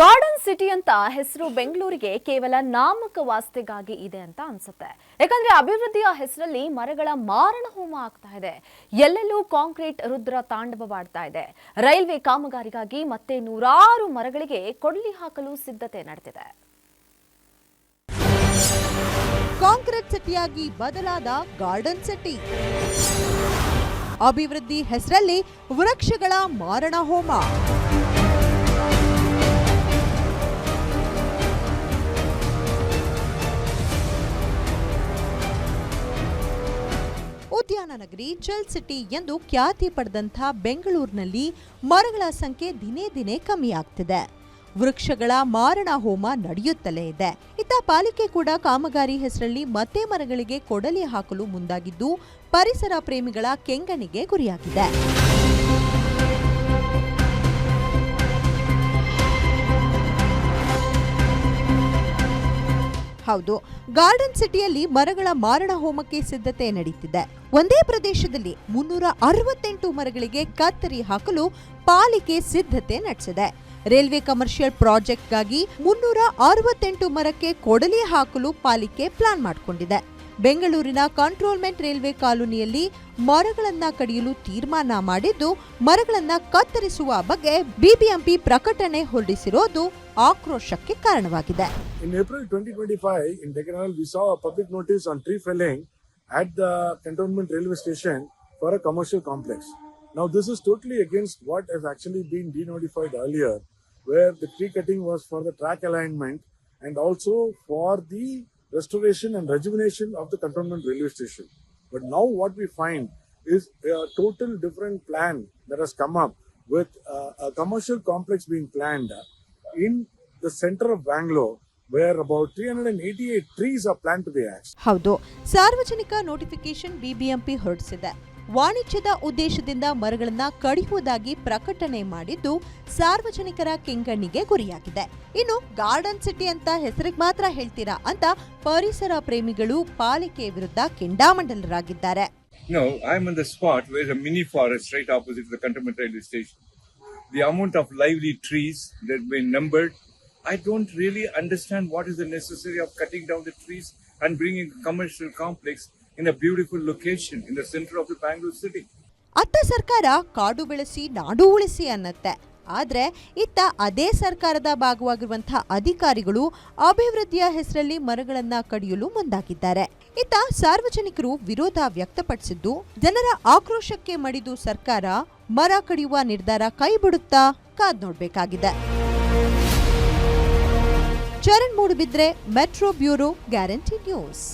Garden city ಅಂತ ಹೆಸರು ಬೆಂಗಳೂರಿಗೆ ಕೇವಲ ನಾಮಕ ವಾಸ್ತೆಗಾಗಿ ಇದೆ ಅಂತ ಅನ್ಸುತ್ತೆ. ಯಾಕಂದ್ರೆ ಅಭಿವೃದ್ಧಿಯ ಹೆಸರಲ್ಲಿ ಮರಗಳ ಮಾರಣ ಹೋಮ ಆಗ್ತಾ ಇದೆ. ಎಲ್ಲೆಲ್ಲೂ ಕಾಂಕ್ರೀಟ್ ರುದ್ರ ತಾಂಡವವಾಡ್ತಾ ಇದೆ. ರೈಲ್ವೆ ಕಾಮಗಾರಿಗಾಗಿ ಮತ್ತೆ ನೂರಾರು ಮರಗಳಿಗೆ ಕೊಡ್ಲಿ ಹಾಕಲು ಸಿದ್ಧತೆ ನಡೆದಿದೆ. ಕಾಂಕ್ರೀಟ್ ಸಿಟಿಯಾಗಿ ಬದಲಾದ ಗಾರ್ಡನ್ ಸಿಟಿ. ಅಭಿವೃದ್ಧಿ ಹೆಸರಲ್ಲಿ ವೃಕ್ಷಗಳ ಮಾರಣ ಹೋಮ. ಉದ್ಯಾನ ನಗರಿ ಜಲ್ ಸಿಟಿ ಎಂದು ಖ್ಯಾತಿ ಪಡೆದಂಥ ಬೆಂಗಳೂರಿನಲ್ಲಿ ಮರಗಳ ಸಂಖ್ಯೆ ದಿನೇ ದಿನೇ ಕಮ್ಮಿಯಾಗ್ತಿದೆ. ವೃಕ್ಷಗಳ ಮಾರಣ ಹೋಮ ನಡೆಯುತ್ತಲೇ ಇದೆ. ಇತ್ತ ಪಾಲಿಕೆ ಕೂಡ ಕಾಮಗಾರಿ ಹೆಸರಲ್ಲಿ ಮತ್ತೆ ಮರಗಳಿಗೆ ಕೊಡಲಿ ಹಾಕಲು ಮುಂದಾಗಿದ್ದು, ಪರಿಸರ ಪ್ರೇಮಿಗಳ ಕೆಂಗಣಿಗೆ ಗುರಿಯಾಗಿದೆ. ಹೌದು. ಗಾರ್ಡನ್ ಸಿಟಿಯಲ್ಲಿ ಮರಗಳ ಮಾರಣ ಹೋಮಕ್ಕೆ ಸಿದ್ಧತೆ ನಡೀತಿದೆ. ಒಂದೇ ಪ್ರದೇಶದಲ್ಲಿ ಮುನ್ನೂರ ಅರವತ್ತೆಂಟು ಮರಗಳಿಗೆ ಕತ್ತರಿ ಹಾಕಲು ಪಾಲಿಕೆ ಸಿದ್ಧತೆ ನಡೆಸಿದೆ. ರೈಲ್ವೆ ಕಮರ್ಷಿಯಲ್ ಪ್ರಾಜೆಕ್ಟ್ಗಾಗಿ ಮುನ್ನೂರ ಅರವತ್ತೆಂಟು ಮರಕ್ಕೆ ಕೊಡಲಿ ಹಾಕಲು ಪಾಲಿಕೆ ಪ್ಲಾನ್ ಮಾಡಿಕೊಂಡಿದೆ. ಬೆಂಗಳೂರಿನ ಕಂಟ್ರೋಲ್ಮೆಂಟ್ ರೈಲ್ವೆ ಕಾಲೋನಿಯಲ್ಲಿ ಮರಗಳನ್ನ ಕಡಿಯಲು ತೀರ್ಮಾನ ಮಾಡಿದ್ದು ಮರಗಳನ್ನ ಕತ್ತರಿಸುವ ಬಗ್ಗೆ ಬಿಬಿಎಂಪಿ ಪ್ರಕಟಣೆ ಹೊರಡಿಸಿರೋದು ಆಕ್ರೋಶಕ್ಕೆ ಕಾರಣವಾಗಿದೆ In April 2025, in Deccanal, we saw a public notice on tree felling at the cantonment railway station for a commercial complex. Now, this is totally against what has actually been denotified earlier, where the tree cutting was for the track alignment and also for the restoration and rejuvenation of the cantonment railway station. But now, what we find is a total different plan that has come up with uh, a commercial complex being planned in the center of Bangalore, where about 388 trees are planned to be axed. ಹೌದು ಸಾರ್ವಜನಿಕ notification BBMP ಹೊರಡಿಸಿದೆ ವಾಣಿಜ್ಯದ ಉದ್ದೇಶದಿಂದ ಮರಗಳನ್ನು ಕಡಿಯುವುದಾಗಿ ಪ್ರಕಟಣೆ ಮಾಡಿದ್ದು ಸಾರ್ವಜನಿಕರ ಕೆಂಗಣ್ಣಿಗೆ ಗುರಿಯಾಗಿದೆ ಇನ್ನು ಗಾರ್ಡನ್ ಸಿಟಿ ಅಂತ ಹೆಸರಿಗೆ ಮಾತ್ರ ಹೇಳ್ತೀರಾ ಅಂತ ಪರಿಸರ ಪ್ರೇಮಿಗಳು ಪಾಲಿಕೆ ವಿರುದ್ಧ ಕೆಂಡಾಮಂಡಲರಾಗಿದ್ದಾರೆ No, I'm on the spot where a mini forest right opposite the Cantonment railway station. The amount of lively trees that have been numbered, I don't really understand what is the necessity of cutting down the trees and bringing a commercial complex in a beautiful location in the centre of the Bangalore city ಅತ್ತ ಸರ್ಕಾರ ಕಾಡು ಬೆಳೆಸಿ, ನಾಡು ಉಳಿಸಿ ಅನ್ನತ್ತೆ. ಆದ್ರೆ ಇತ್ತ ಅದೇ ಸರ್ಕಾರದ ಭಾಗವಾಗಿರುವಂತಹ ಅಧಿಕಾರಿಗಳು ಅಭಿವೃದ್ಧಿಯ ಹೆಸರಲ್ಲಿ ಮರಗಳನ್ನು ಕಡಿಯಲು ಮುಂದಾಗಿದ್ದಾರೆ. ಇತ್ತ ಸಾರ್ವಜನಿಕರು ವಿರೋಧ ವ್ಯಕ್ತಪಡಿಸಿದ್ದು, ಜನರ ಆಕ್ರೋಶಕ್ಕೆ ಮಡಿದು ಸರ್ಕಾರ ಮರ ಕಡಿಯುವ ನಿರ್ಧಾರ ಕೈಬಿಡುತ್ತಾ ಕಾದ್ ನೋಡ್ಬೇಕಾಗಿದೆ. Charan Moodbidri, metro bureau guarantee news.